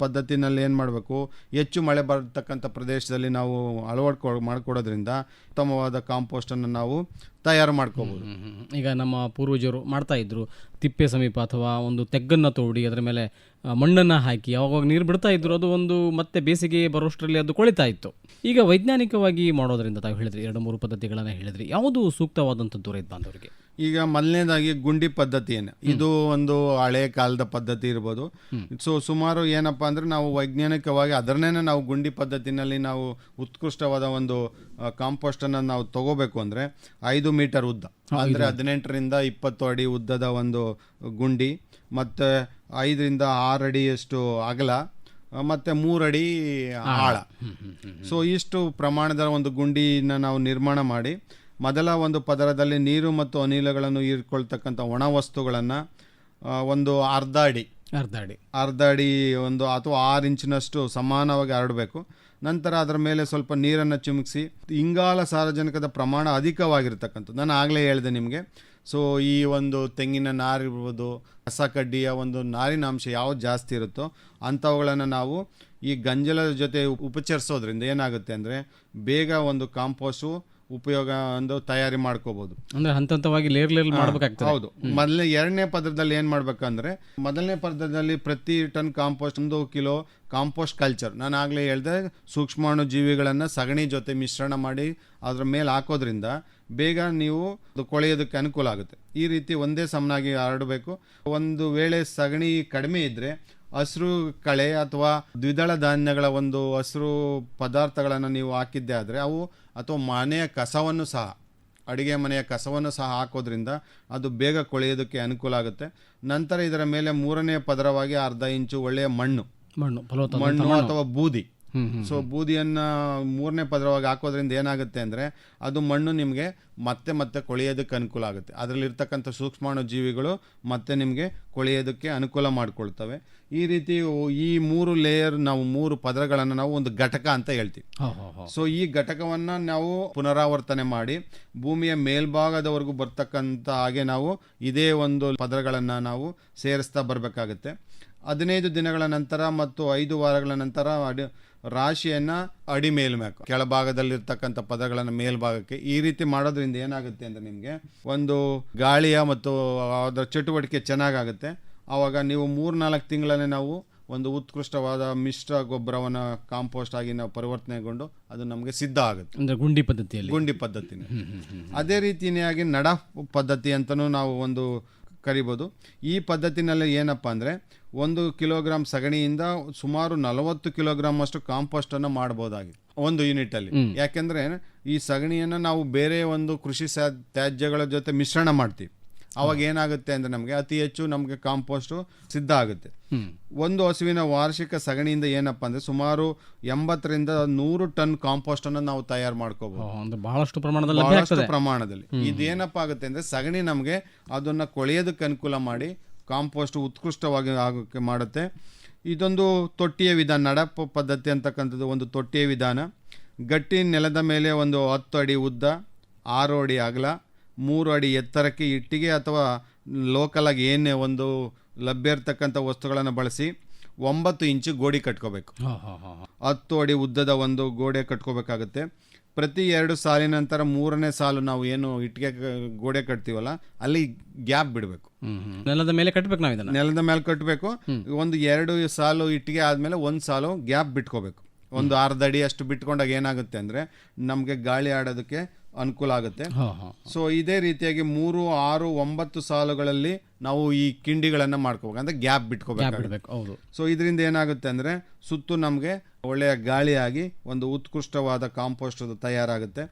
ಪದ್ಧತಿನಲ್ಲಿ ಏನು ಮಾಡಬೇಕು, ಹೆಚ್ಚು ಮಳೆ ಬರ್ತಕ್ಕಂಥ ಪ್ರದೇಶದಲ್ಲಿ ನಾವು ಅಳವಡ್ಕೊ, ಮಾಡಿಕೊಡೋದ್ರಿಂದ ಉತ್ತಮವಾದ ಕಾಂಪೋಸ್ಟನ್ನು ನಾವು ತಯಾರು ಮಾಡ್ಕೋಬೋದು. ಈಗ ನಮ್ಮ ಪೂರ್ವಜರು ಮಾಡ್ತಾ ಇದ್ರು, ತಿಪ್ಪೆ ಸಮೀಪ ಅಥವಾ ಒಂದು ತೆಗ್ಗನ್ನು ತೋಡಿ ಅದರ ಮೇಲೆ ಮಣ್ಣನ್ನು ಹಾಕಿ ಅವಾಗ ನೀರು ಬಿಡ್ತಾ ಇದ್ರು, ಅದು ಒಂದು ಮತ್ತೆ ಬೇಸಿಗೆ ಬರೋಷ್ಟರಲ್ಲಿ ಅದು ಕೊಳಿತಾ ಇತ್ತು. ಈಗ ವೈಜ್ಞಾನಿಕವಾಗಿ ಮಾಡೋದ್ರಿಂದ ತಾವು ಹೇಳಿದ್ರಿ ಎರಡು ಮೂರು ಪದ್ಧತಿಗಳನ್ನು ಹೇಳಿದ್ರಿ. ಯಾವುದು ಸೂಕ್ತವಾದಂಥದ್ದು ರೈತ ಬಾಂಧವರಿಗೆ? ಈಗ ಮೊದಲನೇದಾಗಿ ಗುಂಡಿ ಪದ್ಧತಿಯನ್ನು ಇದು ಒಂದು ಹಳೆ ಕಾಲದ ಪದ್ಧತಿ ಇರ್ಬೋದು. ಸೊ ಸುಮಾರು ಏನಪ್ಪ ಅಂದ್ರೆ ನಾವು ವೈಜ್ಞಾನಿಕವಾಗಿ ಅದರನ್ನೇ ನಾವು ಗುಂಡಿ ಪದ್ಧತಿನಲ್ಲಿ ನಾವು ಉತ್ಕೃಷ್ಟವಾದ ಒಂದು ಕಾಂಪೋಸ್ಟನ್ನು ನಾವು ತಗೋಬೇಕು ಅಂದರೆ ಐದು ಮೀಟರ್ ಉದ್ದ. ಅಂದರೆ ಹದಿನೆಂಟರಿಂದ ಇಪ್ಪತ್ತು ಅಡಿ ಉದ್ದದ ಒಂದು ಗುಂಡಿ. ಮತ್ತು ಐದರಿಂದ ಆರು ಅಡಿಯಷ್ಟು ಅಗಲ. ಮತ್ತು ಮೂರಡಿ ಆಳ. ಸೊ ಇಷ್ಟು ಪ್ರಮಾಣದ ಒಂದು ಗುಂಡಿನ ನಾವು ನಿರ್ಮಾಣ ಮಾಡಿ ಮೊದಲ ಒಂದು ಪದರದಲ್ಲಿ ನೀರು ಮತ್ತು ಅನಿಲಗಳನ್ನು ಹೀರ್ಕೊಳ್ತಕ್ಕಂಥ ಒಣ ವಸ್ತುಗಳನ್ನು ಒಂದು ಅರ್ಧ ಅಡಿ ಅರ್ಧ ಅಡಿ ಅರ್ಧ ಅಡಿ ಒಂದು ಅಥವಾ ಆರು ಇಂಚಿನಷ್ಟು ಸಮಾನವಾಗಿ ಹರಡಬೇಕು. ನಂತರ ಅದರ ಮೇಲೆ ಸ್ವಲ್ಪ ನೀರನ್ನು ಚಿಮುಕಿಸಿ ಇಂಗಾಲ ಸಾರಜನಕದ ಪ್ರಮಾಣ ಅಧಿಕವಾಗಿರ್ತಕ್ಕಂಥದ್ದು. ನಾನು ಆಗಲೇ ಹೇಳಿದೆ ನಿಮಗೆ. ಸೊ ಈ ಒಂದು ತೆಂಗಿನ ನಾರಿರ್ಬೋದು ಕಸ ಕಡ್ಡಿಯ ಒಂದು ನಾರಿನ ಅಂಶ ಯಾವ್ದು ಜಾಸ್ತಿ ಇರುತ್ತೋ ಅಂಥವುಗಳನ್ನು ನಾವು ಈ ಗಂಜಲದ ಜೊತೆ ಉಪಚರಿಸೋದ್ರಿಂದ ಏನಾಗುತ್ತೆ ಅಂದರೆ ಬೇಗ ಒಂದು ಕಾಂಪೋಸ್ಟು ಉಪಯೋಗ ಒಂದು ತಯಾರಿ ಮಾಡ್ಕೋಬಹುದು ಅಂದ್ರೆ ಹಂತ ಹಂತವಾಗಿ ಲೇರ್ ಲೇರ್ ಮಾಡ್ಬೇಕಾಗ್ತದೆ. ಹೌದು. ಮೊದಲನೇ ಎರಡನೇ ಪದರದಲ್ಲಿ ಏನು ಮಾಡ್ಬೇಕಂದ್ರೆ ಮೊದಲನೇ ಪದರದಲ್ಲಿ ಪ್ರತಿ ಟನ್ ಕಾಂಪೋಸ್ಟ್ ಒಂದು ಕಿಲೋ ಕಾಂಪೋಸ್ಟ್ ಕಲ್ಚರ್ ನಾನು ಆಗಲೇ ಹೇಳಿದೆ ಸೂಕ್ಷ್ಮಾಣು ಜೀವಿಗಳನ್ನು ಸಗಣಿ ಜೊತೆ ಮಿಶ್ರಣ ಮಾಡಿ ಅದ್ರ ಮೇಲೆ ಹಾಕೋದ್ರಿಂದ ಬೇಗ ನೀವು ಅದು ಕೊಳೆಯೋದಕ್ಕೆ ಅನುಕೂಲ ಆಗುತ್ತೆ. ಈ ರೀತಿ ಒಂದೇ ಸಮನಾಗಿ ಹರಡಬೇಕು ಒಂದು ವೇಳೆ ಸಗಣಿ ಕಡಿಮೆ ಇದ್ದರೆ ಹಸಿರು ಕಳೆ ಅಥವಾ ದ್ವಿದಳ ಧಾನ್ಯಗಳ ಒಂದು ಹಸಿರು ಪದಾರ್ಥಗಳನ್ನು ನೀವು ಹಾಕಿದ್ದೆ ಆದರೆ ಅವು ಅಥವಾ ಮನೆಯ ಕಸವನ್ನು ಸಹ ಅಡುಗೆ ಮನೆಯ ಕಸವನ್ನು ಸಹ ಹಾಕೋದ್ರಿಂದ ಅದು ಬೇಗ ಕೊಳೆಯೋದಕ್ಕೆ ಅನುಕೂಲ ಆಗುತ್ತೆ. ನಂತರ ಇದರ ಮೇಲೆ ಮೂರನೇ ಪದರವಾಗಿ ಅರ್ಧ ಇಂಚು ಒಳ್ಳೆಯ ಮಣ್ಣು. ಮಣ್ಣು ಮಣ್ಣು. ಅಥವಾ ಬೂದಿ. ಸೊ ಬೂದಿಯನ್ನ ಮೂರನೇ ಪದರವಾಗಿ ಹಾಕೋದ್ರಿಂದ ಏನಾಗುತ್ತೆ ಅಂದರೆ ಅದು ಮಣ್ಣು ನಿಮಗೆ ಮತ್ತೆ ಮತ್ತೆ ಕೊಳೆಯೋದಕ್ಕೆ ಅನುಕೂಲ ಆಗುತ್ತೆ. ಅದರಲ್ಲಿರ್ತಕ್ಕಂಥ ಸೂಕ್ಷ್ಮಾಣು ಜೀವಿಗಳು ಮತ್ತೆ ನಿಮಗೆ ಕೊಳೆಯೋದಕ್ಕೆ ಅನುಕೂಲ ಮಾಡಿಕೊಳ್ತವೆ. ಈ ರೀತಿ ಈ ಮೂರು ಲೇಯರ್ ನಾವು ಮೂರು ಪದರಗಳನ್ನು ನಾವು ಒಂದು ಘಟಕ ಅಂತ ಹೇಳ್ತೀವಿ. ಸೊ ಈ ಘಟಕವನ್ನು ನಾವು ಪುನರಾವರ್ತನೆ ಮಾಡಿ ಭೂಮಿಯ ಮೇಲ್ಭಾಗದವರೆಗೂ ಬರ್ತಕ್ಕಂಥ ಹಾಗೆ ನಾವು ಇದೇ ಒಂದು ಪದರಗಳನ್ನು ನಾವು ಸೇರಿಸ್ತಾ ಬರಬೇಕಾಗುತ್ತೆ. ಹದಿನೈದು ದಿನಗಳ ನಂತರ ಮತ್ತು ಐದು ವಾರಗಳ ನಂತರ ಅಡಿ ರಾಶಿಯನ್ನು ಅಡಿ ಮೇಲ್ಮ್ಯಾಕ್ ಕೆಳಭಾಗದಲ್ಲಿರ್ತಕ್ಕಂಥ ಪದಗಳನ್ನು ಮೇಲ್ಭಾಗಕ್ಕೆ ಈ ರೀತಿ ಮಾಡೋದ್ರಿಂದ ಏನಾಗುತ್ತೆ ಅಂದರೆ ನಿಮಗೆ ಒಂದು ಗಾಳಿಯ ಮತ್ತು ಅದರ ಚಟುವಟಿಕೆ ಚೆನ್ನಾಗಾಗುತ್ತೆ. ಆವಾಗ ನೀವು ಮೂರು ನಾಲ್ಕು ತಿಂಗಳನ್ನೇ ನಾವು ಒಂದು ಉತ್ಕೃಷ್ಟವಾದ ಮಿಶ್ರ ಗೊಬ್ಬರವನ್ನು ಕಾಂಪೋಸ್ಟ್ ಆಗಿ ನಾವು ಪರಿವರ್ತನೆಗೊಂಡು ಅದು ನಮಗೆ ಸಿದ್ಧ ಆಗುತ್ತೆ. ಅಂದರೆ ಗುಂಡಿ ಪದ್ಧತಿಯಲ್ಲಿ. ಗುಂಡಿ ಪದ್ಧತಿನೇ. ಅದೇ ರೀತಿಯಾಗಿ ನಡ ಪದ್ಧತಿ ಅಂತಲೂ ನಾವು ಒಂದು ಕರಿಬೋದು. ಈ ಪದ್ಧತಿನಲ್ಲಿ ಏನಪ್ಪ ಅಂದರೆ ಒಂದು ಕಿಲೋಗ್ರಾಂ ಸಗಣಿಯಿಂದ ಸುಮಾರು ನಲವತ್ತು ಕಿಲೋಗ್ರಾಂ ಅಷ್ಟು ಕಾಂಪೋಸ್ಟನ್ನು ಮಾಡಬಹುದಾಗಿದೆ ಒಂದು ಯೂನಿಟ್ ಅಲ್ಲಿ. ಯಾಕೆಂದ್ರೆ ಈ ಸಗಣಿಯನ್ನು ನಾವು ಬೇರೆ ಒಂದು ಕೃಷಿ ತ್ಯಾಜ್ಯಗಳ ಜೊತೆ ಮಿಶ್ರಣ ಮಾಡ್ತೀವಿ. ಅವಾಗ ಏನಾಗುತ್ತೆ ಅಂದ್ರೆ ನಮಗೆ ಅತಿ ಹೆಚ್ಚು ನಮಗೆ ಕಾಂಪೋಸ್ಟು ಸಿದ್ಧ ಆಗುತ್ತೆ. ಒಂದು ಹಸುವಿನ ವಾರ್ಷಿಕ ಸಗಣಿಯಿಂದ ಏನಪ್ಪಾ ಅಂದ್ರೆ ಸುಮಾರು ಎಂಬತ್ತರಿಂದ ನೂರು ಟನ್ ಕಾಂಪೋಸ್ಟನ್ನು ನಾವು ತಯಾರು ಮಾಡ್ಕೋಬಹುದು ಬಹಳಷ್ಟು ಪ್ರಮಾಣದಲ್ಲಿ ಬಹಳಷ್ಟು ಪ್ರಮಾಣದಲ್ಲಿ. ಇದೇನಪ್ಪ ಆಗುತ್ತೆ ಅಂದ್ರೆ ಸಗಣಿ ನಮಗೆ ಅದನ್ನ ಕೊಳೆಯೋದಕ್ಕೆ ಅನುಕೂಲ ಮಾಡಿ ಕಾಂಪೋಸ್ಟ್ ಉತ್ಕೃಷ್ಟವಾಗಿ ಆಗೋಕ್ಕೆ ಮಾಡುತ್ತೆ. ಇದೊಂದು ತೊಟ್ಟಿಯ ವಿಧಾನ ನಡಪ ಪದ್ಧತಿ ಅಂತಕ್ಕಂಥದ್ದು ಒಂದು ತೊಟ್ಟಿಯ ವಿಧಾನ. ಗಟ್ಟಿ ನೆಲದ ಮೇಲೆ ಒಂದು ಹತ್ತು ಅಡಿ ಉದ್ದ ಆರು ಅಡಿ ಅಗಲ ಮೂರು ಅಡಿ ಎತ್ತರಕ್ಕೆ ಇಟ್ಟಿಗೆ ಅಥವಾ ಲೋಕಲಾಗಿ ಏನೇ ಒಂದು ಲಭ್ಯ ಇರತಕ್ಕಂಥ ವಸ್ತುಗಳನ್ನು ಬಳಸಿ ಒಂಬತ್ತು ಇಂಚು ಗೋಡೆ ಕಟ್ಕೋಬೇಕು. ಹಾ, ಹಾ, ಹಾ, ಹಾ. ಹತ್ತು ಅಡಿ ಉದ್ದದ ಒಂದು ಗೋಡೆ ಕಟ್ಕೋಬೇಕಾಗುತ್ತೆ. ಪ್ರತಿ ಎರಡು ಸಾಲಿನ ನಂತರ ಮೂರನೇ ಸಾಲು ನಾವು ಏನು ಇಟ್ಟಿಗೆ ಗೋಡೆ ಕಟ್ತೀವಲ್ಲ ಅಲ್ಲಿ ಗ್ಯಾಪ್ ಬಿಡಬೇಕು. ನೆಲದ ಮೇಲೆ ಕಟ್ಟಬೇಕು ನಾವು ಇದನ್ನ? ನೆಲದ ಮೇಲೆ ಕಟ್ಟಬೇಕು ಒಂದು ಎರಡು ಸಾಲು ಇಟ್ಟಿಗೆ ಆದಮೇಲೆ ಒಂದು ಸಾಲು ಗ್ಯಾಪ್ ಬಿಟ್ಕೋಬೇಕು. ಒಂದು ಅರ್ಧ ಅಡಿ ಅಷ್ಟು ಬಿಟ್ಕೊಂಡಾಗ ಏನಾಗುತ್ತೆ ಅಂದರೆ ನಮಗೆ ಗಾಳಿ ಆಡೋದಕ್ಕೆ ಅನುಕೂಲ ಆಗುತ್ತೆ. ಸೊ ಇದೇ ರೀತಿಯಾಗಿ ಮೂರು ಆರು ಒಂಬತ್ತು ಸಾಲುಗಳಲ್ಲಿ ನಾವು ಈ ಕಿಂಡಿಗಳನ್ನು ಮಾಡ್ಕೋಬೇಕು. ಅಂದರೆ ಗ್ಯಾಪ್ ಬಿಟ್ಕೋಬೇಕು ಹೌದು. ಸೊ ಇದರಿಂದ ಏನಾಗುತ್ತೆ ಅಂದರೆ ಸುತ್ತು ನಮಗೆ ಒಳ್ಳೆಯ ಗಾಳಿಯಾಗಿ ಒಂದು ಉತ್ಕೃಷ್ಟವಾದ ಕಾಂಪೋಸ್ಟ್ ತಯಾರಾಗುತ್ತೆ.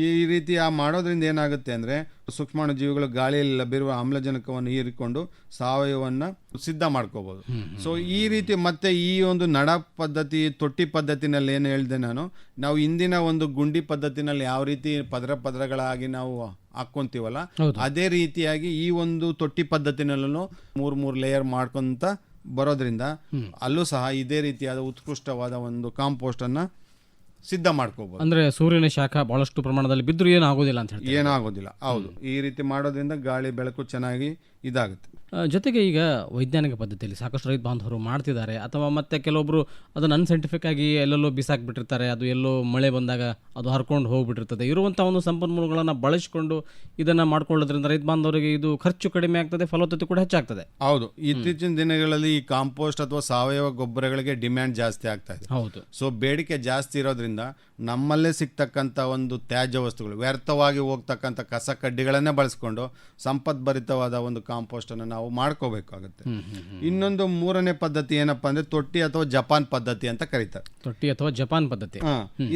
ಈ ರೀತಿ ಆ ಮಾಡೋದ್ರಿಂದ ಏನಾಗುತ್ತೆ ಅಂದರೆ ಸೂಕ್ಷ್ಮಾಣು ಜೀವಿಗಳು ಗಾಳಿಯಲ್ಲಿ ಲಭ್ಯವಿರುವ ಆಮ್ಲಜನಕವನ್ನು ಹೀರಿಕೊಂಡು ಸಾವಯವವನ್ನು ಸಿದ್ಧ ಮಾಡ್ಕೋಬೋದು. ಸೊ ಈ ರೀತಿ ಮತ್ತೆ ಈ ಒಂದು ನಡ ಪದ್ಧತಿ ತೊಟ್ಟಿ ಪದ್ಧತಿನಲ್ಲಿ ಏನು ಹೇಳಿದೆ ನಾನು ನಾವು ಇಂದಿನ ಒಂದು ಗುಂಡಿ ಪದ್ಧತಿನಲ್ಲಿ ಯಾವ ರೀತಿ ಪದರ ಪದರಗಳಾಗಿ ನಾವು ಹಾಕ್ಕೊಂತೀವಲ್ಲ. ಅದೇ ರೀತಿಯಾಗಿ ಈ ಒಂದು ತೊಟ್ಟಿ ಪದ್ಧತಿನಲ್ಲೂ ಮೂರು ಮೂರು ಲೇಯರ್ ಮಾಡ್ಕೊಂತ ಬರೋದ್ರಿಂದ ಅಲ್ಲೂ ಸಹ ಇದೇ ರೀತಿಯಾದ ಉತ್ಕೃಷ್ಟವಾದ ಒಂದು ಕಾಂಪೋಸ್ಟ್ ಅನ್ನ ಸಿದ್ಧ ಮಾಡ್ಕೋಬಹುದು ಅಂದ್ರೆ ಸೂರ್ಯನ ಶಾಖ ಬಹಳಷ್ಟು ಪ್ರಮಾಣದಲ್ಲಿ ಬಿದ್ದರೂ ಏನಾಗೋದಿಲ್ಲ ಅಂತ ಹೇಳಿ ಏನಾಗೋದಿಲ್ಲ. ಹೌದು. ಈ ರೀತಿ ಮಾಡೋದ್ರಿಂದ ಗಾಳಿ ಬೆಳಕು ಚೆನ್ನಾಗಿ ಇದಾಗುತ್ತೆ. ಜೊತೆಗೆ ಈಗ ವೈಜ್ಞಾನಿಕ ಪದ್ಧತಿಯಲ್ಲಿ ಸಾಕಷ್ಟು ರೈತ ಬಾಂಧವರು ಮಾಡ್ತಿದ್ದಾರೆ. ಅಥವಾ ಮತ್ತೆ ಕೆಲವೊಬ್ಬರು ಅದನ್ನು ಅನ್ಸೈಂಟಿಫಿಕ್ ಆಗಿ ಎಲ್ಲೆಲ್ಲೋ ಬಿಸಾಕ್ಬಿಟ್ಟಿರ್ತಾರೆ ಅದು ಎಲ್ಲೋ ಮಳೆ ಬಂದಾಗ ಅದು ಹರ್ಕೊಂಡು ಹೋಗ್ಬಿಟ್ಟಿರ್ತದೆ. ಇರುವಂಥ ಒಂದು ಸಂಪನ್ಮೂಲಗಳನ್ನು ಬಳಸಿಕೊಂಡು ಇದನ್ನು ಮಾಡ್ಕೊಳ್ಳೋದ್ರಿಂದ ರೈತ ಬಾಂಧವರಿಗೆ ಇದು ಖರ್ಚು ಕಡಿಮೆ ಆಗ್ತದೆ ಫಲವತ್ತತೆ ಕೂಡ ಹೆಚ್ಚಾಗ್ತದೆ. ಹೌದು. ಇತ್ತೀಚಿನ ದಿನಗಳಲ್ಲಿ ಈ ಕಾಂಪೋಸ್ಟ್ ಅಥವಾ ಸಾವಯವ ಗೊಬ್ಬರಗಳಿಗೆ ಡಿಮ್ಯಾಂಡ್ ಜಾಸ್ತಿ ಆಗ್ತಾ ಇದೆ. ಹೌದು. ಸೊ ಬೇಡಿಕೆ ಜಾಸ್ತಿ ಇರೋದ್ರಿಂದ ನಮ್ಮಲ್ಲೇ ಸಿಗ್ತಕ್ಕಂಥ ಒಂದು ತ್ಯಾಜ್ಯ ವಸ್ತುಗಳು ವ್ಯರ್ಥವಾಗಿ ಹೋಗ್ತಕ್ಕಂಥ ಕಸ ಕಡ್ಡಿಗಳನ್ನೇ ಬಳಸ್ಕೊಂಡು ಸಂಪದ್ಭರಿತವಾದ ಒಂದು ಕಾಂಪೋಸ್ಟನ್ನು ನಾವು ಮಾಡ್ಕೋಬೇಕಾಗುತ್ತೆ. ಇನ್ನೊಂದು ಮೂರನೇ ಪದ್ಧತಿ ಏನಪ್ಪಾ ಅಂದ್ರೆ ತೊಟ್ಟಿ ಅಥವಾ ಜಪಾನ್ ಪದ್ಧತಿ ಅಂತ ಕರೀತಾರೆ. ತೊಟ್ಟಿ ಅಥವಾ ಜಪಾನ್ ಪದ್ಧತಿ.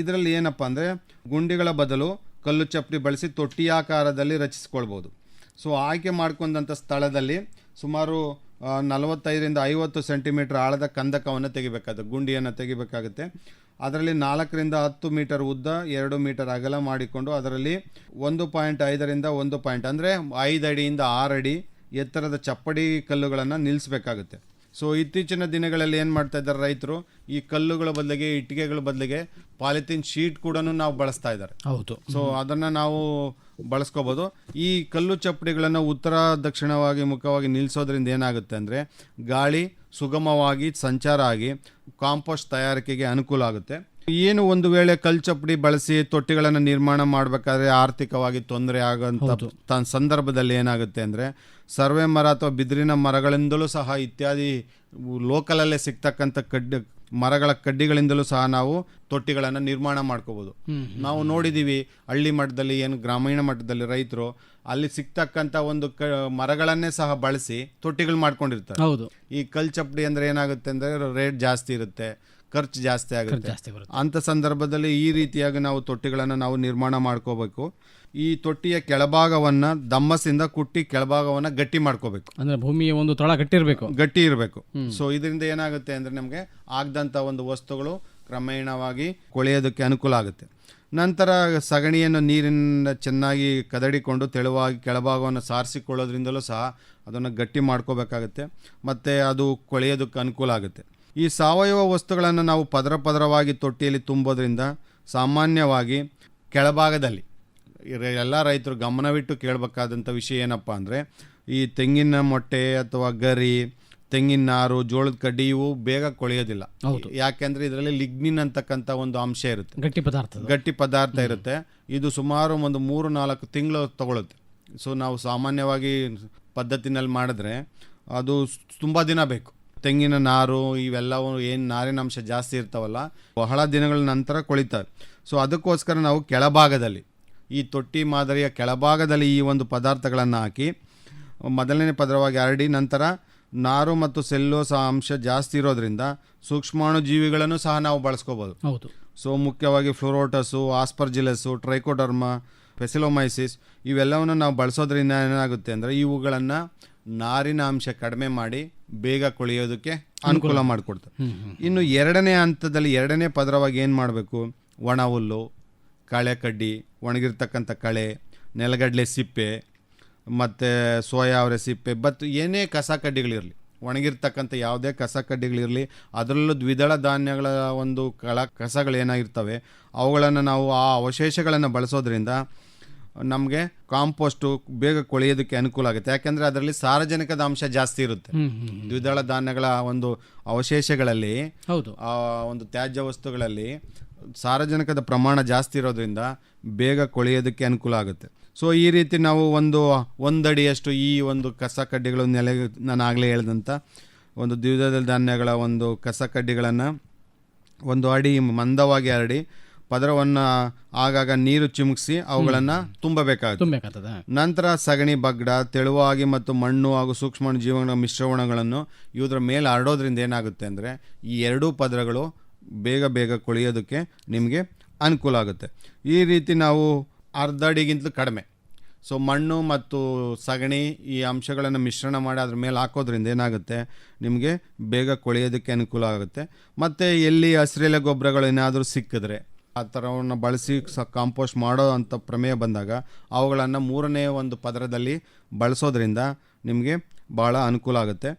ಇದರಲ್ಲಿ ಏನಪ್ಪಾ ಅಂದ್ರೆ ಗುಂಡಿಗಳ ಬದಲು ಕಲ್ಲು ಚಪ್ಪಡಿ ಬಳಸಿ ತೊಟ್ಟಿಯಾಕಾರದಲ್ಲಿ ರಚಿಸ್ಕೊಳ್ಬೋದು. ಸೊ ಆಯ್ಕೆ ಮಾಡ್ಕೊಂಡಂಥ ಸ್ಥಳದಲ್ಲಿ ಸುಮಾರು ನಲವತ್ತೈದರಿಂದ ಐವತ್ತು ಸೆಂಟಿಮೀಟರ್ ಆಳದ ಕಂದಕವನ್ನು ತೆಗಿಬೇಕಾಗುತ್ತೆ. ಗುಂಡಿಯನ್ನು ತೆಗಿಬೇಕಾಗುತ್ತೆ. ಅದರಲ್ಲಿ ನಾಲ್ಕರಿಂದ ಹತ್ತು ಮೀಟರ್ ಉದ್ದ ಎರಡು ಮೀಟರ್ ಅಗಲ ಮಾಡಿಕೊಂಡು ಅದರಲ್ಲಿ ಒಂದು ಪಾಯಿಂಟ್ ಐದರಿಂದ ಒಂದು ಪಾಯಿಂಟ್ ಅಂದರೆ ಐದು ಅಡಿಯಿಂದ ಆರು ಅಡಿ ಎತ್ತರದ ಚಪ್ಪಡಿ ಕಲ್ಲುಗಳನ್ನು ನಿಲ್ಲಿಸಬೇಕಾಗುತ್ತೆ ಸೊ ಇತ್ತೀಚಿನ ದಿನಗಳಲ್ಲಿ ಏನು ಮಾಡ್ತಾ ಇದ್ದಾರೆ ರೈತರು? ಈ ಕಲ್ಲುಗಳ ಬದಲಿಗೆ ಇಟ್ಟಿಗೆಗಳ ಬದಲಿಗೆ ಪಾಲಿಥಿನ್ ಶೀಟ್ ಕೂಡ ನಾವು ಬಳಸ್ತಾ ಇದ್ದಾರೆ. ಹೌದು. ಸೊ ಅದನ್ನು ನಾವು ಬಳಸ್ಕೋಬೋದು. ಈ ಕಲ್ಲು ಚಪ್ಪಡಿಗಳನ್ನು ಉತ್ತರ ದಕ್ಷಿಣವಾಗಿ ಮುಖವಾಗಿ ನಿಲ್ಲಿಸೋದ್ರಿಂದ ಏನಾಗುತ್ತೆ ಅಂದರೆ ಗಾಳಿ ಸುಗಮವಾಗಿ ಸಂಚಾರ ಆಗಿ ಕಾಂಪೋಸ್ಟ್ ತಯಾರಿಕೆಗೆ ಅನುಕೂಲ ಆಗುತ್ತೆ. ಏನು ಒಂದು ವೇಳೆ ಕಲ್ಚಪ್ಪಡಿ ಬಳಸಿ ತೊಟ್ಟಿಗಳನ್ನು ನಿರ್ಮಾಣ ಮಾಡಬೇಕಾದ್ರೆ ಆರ್ಥಿಕವಾಗಿ ತೊಂದರೆ ಆಗಂತ ಸಂದರ್ಭದಲ್ಲಿ ಏನಾಗುತ್ತೆ ಅಂದರೆ ಸರ್ವೆ ಮರ ಅಥವಾ ಬಿದಿರಿನ ಮರಗಳಿಂದಲೂ ಸಹ ಇತ್ಯಾದಿ ಲೋಕಲಲ್ಲೇ ಸಿಗ್ತಕ್ಕಂಥ ಕಡ್ಡಿ ಮರಗಳ ಕಡ್ಡಿಗಳಿಂದಲೂ ಸಹ ನಾವು ತೊಟ್ಟಿಗಳನ್ನು ನಿರ್ಮಾಣ ಮಾಡ್ಕೋಬೋದು. ನಾವು ನೋಡಿದ್ದೀವಿ ಹಳ್ಳಿ ಮಟ್ಟದಲ್ಲಿ ಏನು ಗ್ರಾಮೀಣ ಮಟ್ಟದಲ್ಲಿ ರೈತರು ಅಲ್ಲಿ ಸಿಗ್ತಕ್ಕಂಥ ಒಂದು ಕ ಮರಗಳನ್ನೇ ಸಹ ಬಳಸಿ ತೊಟ್ಟಿಗಳು ಮಾಡ್ಕೊಂಡಿರ್ತಾರೆ. ಹೌದು. ಈ ಕಲ್ ಚಪ್ಪಡಿ ಅಂದ್ರೆ ಏನಾಗುತ್ತೆ ಅಂದ್ರೆ ರೇಟ್ ಜಾಸ್ತಿ ಇರುತ್ತೆ. ಖರ್ಚು ಜಾಸ್ತಿ ಆಗುತ್ತೆ. ಜಾಸ್ತಿ ಬರುತ್ತೆ. ಅಂಥ ಸಂದರ್ಭದಲ್ಲಿ ಈ ರೀತಿಯಾಗಿ ನಾವು ತೊಟ್ಟಿಗಳನ್ನು ನಾವು ನಿರ್ಮಾಣ ಮಾಡ್ಕೋಬೇಕು. ಈ ತೊಟ್ಟಿಯ ಕೆಳಭಾಗವನ್ನ ದಮ್ಮಸಿಂದ ಕುಟ್ಟಿ ಕೆಳಭಾಗವನ್ನ ಗಟ್ಟಿ ಮಾಡ್ಕೋಬೇಕು. ಅಂದ್ರೆ ಭೂಮಿಯ ಒಂದು ತಳ ಕಟ್ಟಿರಬೇಕು ಗಟ್ಟಿ ಇರಬೇಕು. ಸೊ ಇದರಿಂದ ಏನಾಗುತ್ತೆ ಅಂದ್ರೆ ನಮಗೆ ಆಗದಂತ ಒಂದು ವಸ್ತುಗಳು ಕ್ರಮೇಣವಾಗಿ ಕೊಳೆಯೋದಕ್ಕೆ ಅನುಕೂಲ ಆಗುತ್ತೆ. ನಂತರ ಸಗಣಿಯನ್ನು ನೀರಿನಿಂದ ಚೆನ್ನಾಗಿ ಕದಡಿಕೊಂಡು ತೆಳುವಾಗಿ ಕೆಳಭಾಗವನ್ನು ಸಾರಿಸಿಕೊಳ್ಳೋದ್ರಿಂದಲೂ ಸಹ ಅದನ್ನು ಗಟ್ಟಿ ಮಾಡ್ಕೋಬೇಕಾಗುತ್ತೆ. ಮತ್ತು ಅದು ಕೊಳೆಯೋದಕ್ಕೆ ಅನುಕೂಲ ಆಗುತ್ತೆ. ಈ ಸಾವಯವ ವಸ್ತುಗಳನ್ನು ನಾವು ಪದರ ಪದರವಾಗಿ ತೊಟ್ಟಿಯಲ್ಲಿ ತುಂಬೋದ್ರಿಂದ ಸಾಮಾನ್ಯವಾಗಿ ಕೆಳಭಾಗದಲ್ಲಿ ಎಲ್ಲ ರೈತರು ಗಮನವಿಟ್ಟು ಕೇಳಬೇಕಾದಂಥ ವಿಷಯ ಏನಪ್ಪ ಅಂದರೆ ಈ ತೆಂಗಿನ ಮೊಟ್ಟೆ ಅಥವಾ ಗರಿ ತೆಂಗಿನ ನಾರು ಜೋಳದ ಕಡ್ಡಿ ಇವು ಬೇಗ ಕೊಳೆಯೋದಿಲ್ಲ. ಯಾಕೆಂದ್ರೆ ಇದರಲ್ಲಿ ಲಿಗ್ನಿನ್ ಅಂತಕ್ಕಂಥ ಒಂದು ಅಂಶ ಇರುತ್ತೆ. ಗಟ್ಟಿ ಪದಾರ್ಥ ಗಟ್ಟಿ ಪದಾರ್ಥ ಇರುತ್ತೆ. ಇದು ಸುಮಾರು ಒಂದು ಮೂರು ನಾಲ್ಕು ತಿಂಗಳು ತಗೊಳುತ್ತೆ. ಸೊ ನಾವು ಸಾಮಾನ್ಯವಾಗಿ ಪದ್ಧತಿನಲ್ಲಿ ಮಾಡಿದ್ರೆ ಅದು ತುಂಬ ದಿನ ಬೇಕು. ತೆಂಗಿನ ನಾರು ಇವೆಲ್ಲವೂ ಏನು ನಾರಿನ ಅಂಶ ಜಾಸ್ತಿ ಇರ್ತಾವಲ್ಲ ಬಹಳ ದಿನಗಳ ನಂತರ ಕೊಳಿತವೆ ಸೊ ಅದಕ್ಕೋಸ್ಕರ ನಾವು ಕೆಳಭಾಗದಲ್ಲಿ ಈ ತೊಟ್ಟಿ ಮಾದರಿಯ ಕೆಳಭಾಗದಲ್ಲಿ ಈ ಒಂದು ಪದಾರ್ಥಗಳನ್ನು ಹಾಕಿ ಮೊದಲನೇ ಪದರವಾಗಿ ಹರಡಿ ನಂತರ ನಾರು ಮತ್ತು ಸೆಲ್ಲೋಸ ಅಂಶ ಜಾಸ್ತಿ ಇರೋದ್ರಿಂದ ಸೂಕ್ಷ್ಮಾಣು ಜೀವಿಗಳನ್ನು ಸಹ ನಾವು ಬಳಸ್ಕೋಬೋದು. ಹೌದು. ಸೊ ಮುಖ್ಯವಾಗಿ ಫ್ಲೋರೋಟಸು ಆಸ್ಪರ್ಜಿಲಸ್ಸು ಟ್ರೈಕೋಡರ್ಮ ಪೆಸಿಲೋಮೈಸಿಸ್ ಇವೆಲ್ಲವನ್ನು ನಾವು ಬಳಸೋದ್ರಿಂದ ಏನಾಗುತ್ತೆ ಅಂದರೆ ಇವುಗಳನ್ನು ನಾರಿನ ಅಂಶ ಕಡಿಮೆ ಮಾಡಿ ಬೇಗ ಕೊಳೆಯೋದಕ್ಕೆ ಅನುಕೂಲ. ಮಾಡಿಕೊಡ್ತದೆ ಇನ್ನು ಎರಡನೇ ಹಂತದಲ್ಲಿ ಎರಡನೇ ಪದರವಾಗಿ ಏನು ಮಾಡಬೇಕು? ಒಣ ಹುಲ್ಲು ಕಳೆ ಕಡ್ಡಿ ಒಣಗಿರ್ತಕ್ಕಂಥ ಕಳೆ ನೆಲಗಡಲೆ ಸಿಪ್ಪೆ ಮತ್ತು ಸೋಯಾ ಅವರೆ ಸಿಪ್ಪೆ ಬತ್ ಏನೇ ಕಸ ಕಡ್ಡಿಗಳಿರಲಿ ಒಣಗಿರ್ತಕ್ಕಂಥ ಯಾವುದೇ ಕಸ ಕಡ್ಡಿಗಳಿರಲಿ ಅದರಲ್ಲೂ ದ್ವಿದಳ ಧಾನ್ಯಗಳ ಒಂದು ಕಳ ಕಸಗಳೇನಾಗಿರ್ತವೆ ಅವುಗಳನ್ನು ನಾವು ಆ ಅವಶೇಷಗಳನ್ನು ಬಳಸೋದ್ರಿಂದ ನಮಗೆ ಕಾಂಪೋಸ್ಟು ಬೇಗ ಕೊಳೆಯೋದಕ್ಕೆ ಅನುಕೂಲ ಆಗುತ್ತೆ. ಯಾಕೆಂದರೆ ಅದರಲ್ಲಿ ಸಾರಜನಕದ ಅಂಶ ಜಾಸ್ತಿ ಇರುತ್ತೆ. ದ್ವಿದಳ ಧಾನ್ಯಗಳ ಒಂದು ಅವಶೇಷಗಳಲ್ಲಿ ಹೌದು. ಆ ಒಂದು ತ್ಯಾಜ್ಯ ವಸ್ತುಗಳಲ್ಲಿ ಸಾರಜನಕದ ಪ್ರಮಾಣ ಜಾಸ್ತಿ ಇರೋದ್ರಿಂದ ಬೇಗ ಕೊಳೆಯೋದಕ್ಕೆ ಅನುಕೂಲ ಆಗುತ್ತೆ. ಸೊ ಈ ರೀತಿ ನಾವು ಒಂದು ಒಂದಡಿಯಷ್ಟು ಈ ಒಂದು ಕಸ ಕಡ್ಡಿಗಳು ನೆಲೆ ನಾನು ಆಗಲೇ ಹೇಳಿದಂಥ ಒಂದು ದ್ವಿದಳ ಧಾನ್ಯಗಳ ಒಂದು ಕಸ ಕಡ್ಡಿಗಳನ್ನು ಒಂದು ಅಡಿ ಮಂದವಾಗಿ ಹರಡಿ ಪದರವನ್ನು ಆಗಾಗ ನೀರು ಚಿಮುಕಿಸಿ ಅವುಗಳನ್ನು ತುಂಬಬೇಕಾಗುತ್ತೆ ತುಂಬಬೇಕಾಗ್ತದೆ. ನಂತರ ಸಗಣಿ ಬಗ್ಡ ತೆಳುವಾಗಿ ಮತ್ತು ಮಣ್ಣು ಹಾಗೂ ಸೂಕ್ಷ್ಮ ಜೀವನ ಮಿಶ್ರವಣಗಳನ್ನು ಇವುದ್ರ ಮೇಲೆ ಹರಡೋದ್ರಿಂದ ಏನಾಗುತ್ತೆ ಅಂದರೆ ಈ ಎರಡೂ ಪದರಗಳು ಬೇಗ ಬೇಗ ಕೊಳೆಯೋದಕ್ಕೆ ನಿಮಗೆ ಅನುಕೂಲ ಆಗುತ್ತೆ. ಈ ರೀತಿ ನಾವು ಅರ್ಧ ಅಡಿಗಿಂತಲೂ ಕಡಿಮೆ. ಸೊ ಮಣ್ಣು ಮತ್ತು ಸಗಣಿ ಈ ಅಂಶಗಳನ್ನು ಮಿಶ್ರಣ ಮಾಡಿ ಅದ್ರ ಮೇಲೆ ಹಾಕೋದ್ರಿಂದ ಏನಾಗುತ್ತೆ? ನಿಮಗೆ ಬೇಗ ಕೊಳೆಯೋದಕ್ಕೆ ಅನುಕೂಲ ಆಗುತ್ತೆ. ಮತ್ತು ಎಲ್ಲಿ ಹಸಿರೆಲೆ ಗೊಬ್ಬರಗಳು ಏನಾದರೂ ಸಿಕ್ಕಿದ್ರೆ ಆ ಥರವನ್ನು ಬಳಸಿ ಸ ಕಾಂಪೋಸ್ಟ್ ಮಾಡೋ ಅಂಥ ಪ್ರಮೇಯ ಬಂದಾಗ ಅವುಗಳನ್ನು ಮೂರನೇ ಒಂದು ಪದರದಲ್ಲಿ ಬಳಸೋದ್ರಿಂದ ನಿಮಗೆ ಭಾಳ ಅನುಕೂಲ ಆಗುತ್ತೆ.